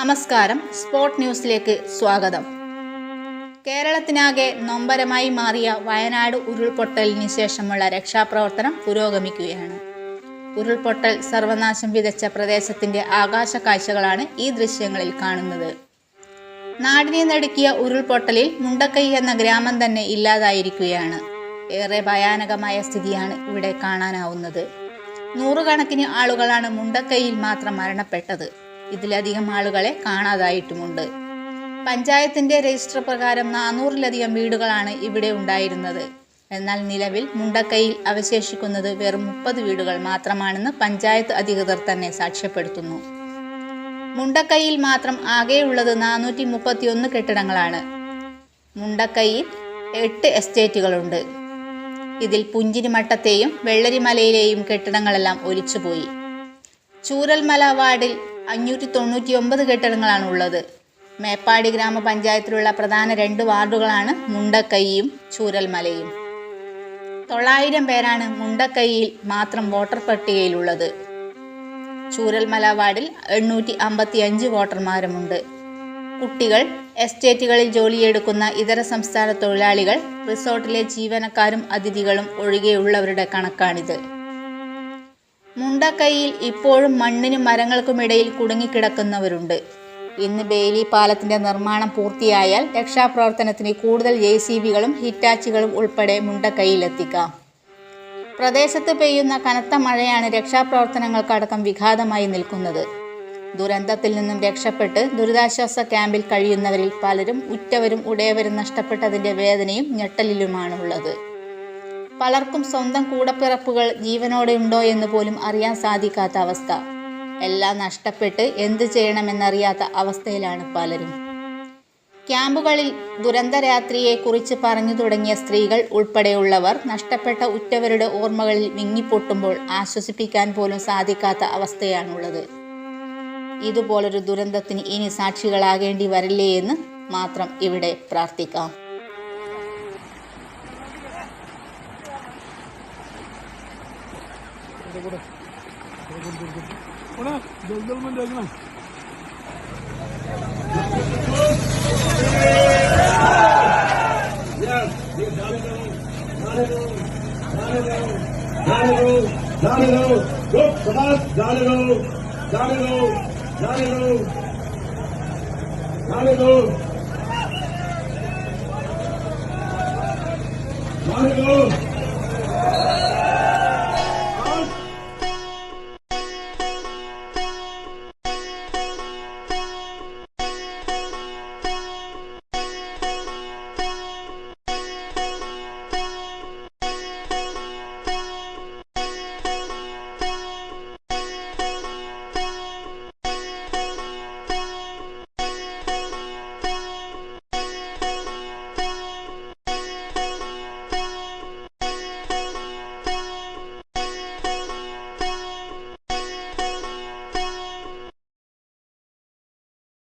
നമസ്കാരം. സ്പോർട്ട് ന്യൂസിലേക്ക് സ്വാഗതം. കേരളത്തിനാകെ നൊമ്പരമായി മാറിയ വയനാട് ഉരുൾപൊട്ടലിന് ശേഷമുള്ള രക്ഷാപ്രവർത്തനം പുരോഗമിക്കുകയാണ്. ഉരുൾപൊട്ടൽ സർവനാശം വിതച്ച പ്രദേശത്തിന്റെ ആകാശ കാഴ്ചകളാണ് ഈ ദൃശ്യങ്ങളിൽ കാണുന്നത്. നാടിനെ നടുക്കിയ ഉരുൾപൊട്ടലിൽ മുണ്ടക്കൈ എന്ന ഗ്രാമം തന്നെ ഇല്ലാതായിരിക്കുകയാണ്. ഏറെ ഭയാനകമായ സ്ഥിതിയാണ് ഇവിടെ കാണാനാവുന്നത്. നൂറുകണക്കിന് ആളുകളാണ് മുണ്ടക്കൈയിൽ മാത്രം മരണപ്പെട്ടത്. ഇതിലധികം ആളുകളെ കാണാതായിട്ടുമുണ്ട്. പഞ്ചായത്തിന്റെ രജിസ്റ്റർ പ്രകാരം നാനൂറിലധികം വീടുകളാണ് ഇവിടെ ഉണ്ടായിരുന്നത്. എന്നാൽ നിലവിൽ മുണ്ടക്കൈയിൽ അവശേഷിക്കുന്നത് വെറും മുപ്പത് വീടുകൾ മാത്രമാണെന്ന് പഞ്ചായത്ത് അധികൃതർ തന്നെ സാക്ഷ്യപ്പെടുത്തുന്നു. മുണ്ടക്കൈയിൽ മാത്രം ആകെയുള്ളത് നാനൂറ്റി മുപ്പത്തിയൊന്ന് കെട്ടിടങ്ങളാണ്. മുണ്ടക്കൈയിൽ എട്ട് എസ്റ്റേറ്റുകളുണ്ട്. ഇതിൽ പുഞ്ചിരിമട്ടത്തെയും വെള്ളരിമലയിലെയും കെട്ടിടങ്ങളെല്ലാം ഒലിച്ചുപോയി. ചൂരൽമല വാർഡിൽ അഞ്ഞൂറ്റി തൊണ്ണൂറ്റി ഒമ്പത് കെട്ടിടങ്ങളാണ് ഉള്ളത് മേപ്പാടി ഗ്രാമപഞ്ചായത്തിലുള്ള പ്രധാന രണ്ട് വാർഡുകളാണ് മുണ്ടക്കൈയും ചൂരൽമലയും. തൊള്ളായിരം പേരാണ് മുണ്ടക്കൈയിൽ മാത്രം വോട്ടർ പട്ടികയിലുള്ളത്. ചൂരൽമല വാർഡിൽ എണ്ണൂറ്റി അമ്പത്തി അഞ്ച് വോട്ടർമാരുമുണ്ട്. കുട്ടികൾ എസ്റ്റേറ്റുകളിൽ ജോലിയെടുക്കുന്ന ഇതര സംസ്ഥാന തൊഴിലാളികൾ റിസോർട്ടിലെ ജീവനക്കാരും അതിഥികളും ഒഴികെയുള്ളവരുടെ കണക്കാണിത്. മുണ്ടക്കൈയിൽ ഇപ്പോഴും മണ്ണിനും മരങ്ങൾക്കുമിടയിൽ കുടുങ്ങിക്കിടക്കുന്നവരുണ്ട്. ഇന്ന് ബെയിലി പാലത്തിന്റെ നിർമ്മാണം പൂർത്തിയായാൽ രക്ഷാപ്രവർത്തനത്തിന് കൂടുതൽ ജെ സി ബികളും ഹിറ്റാച്ചുകളും ഉൾപ്പെടെ മുണ്ടക്കൈയിലെത്തിക്കാം. പ്രദേശത്ത് പെയ്യുന്ന കനത്ത മഴയാണ് രക്ഷാപ്രവർത്തനങ്ങൾക്കടക്കം വിഘാതമായി നിൽക്കുന്നത്. ദുരന്തത്തിൽ നിന്നും രക്ഷപ്പെട്ട് ദുരിതാശ്വാസ ക്യാമ്പിൽ കഴിയുന്നവരിൽ പലരും ഉറ്റവരും ഉടയവരും നഷ്ടപ്പെട്ടതിന്റെ വേദനയും ഞെട്ടലിലുമാണുള്ളത്. പലർക്കും സ്വന്തം കൂടപ്പിറപ്പുകൾ ജീവനോടെ ഉണ്ടോ എന്ന് പോലും അറിയാൻ സാധിക്കാത്ത അവസ്ഥ. എല്ലാം നഷ്ടപ്പെട്ട് എന്ത് ചെയ്യണമെന്നറിയാത്ത അവസ്ഥയിലാണ് പലരും. ക്യാമ്പുകളിൽ ദുരന്തരാത്രിയെ കുറിച്ച് പറഞ്ഞു തുടങ്ങിയ സ്ത്രീകൾ ഉൾപ്പെടെയുള്ളവർ നഷ്ടപ്പെട്ട ഉറ്റവരുടെ ഓർമ്മകളിൽ വിങ്ങിപ്പൊട്ടുമ്പോൾ ആശ്വസിപ്പിക്കാൻ പോലും സാധിക്കാത്ത അവസ്ഥയാണുള്ളത്. ഇതുപോലൊരു ദുരന്തത്തിന് ഇനി സാക്ഷികളാകേണ്ടി വരില്ലേ എന്ന് മാത്രം ഇവിടെ പ്രാർത്ഥിക്കാം. இதை கூட ஜல் ஜல் மண்டி வைக்கணும் நாளைக்கு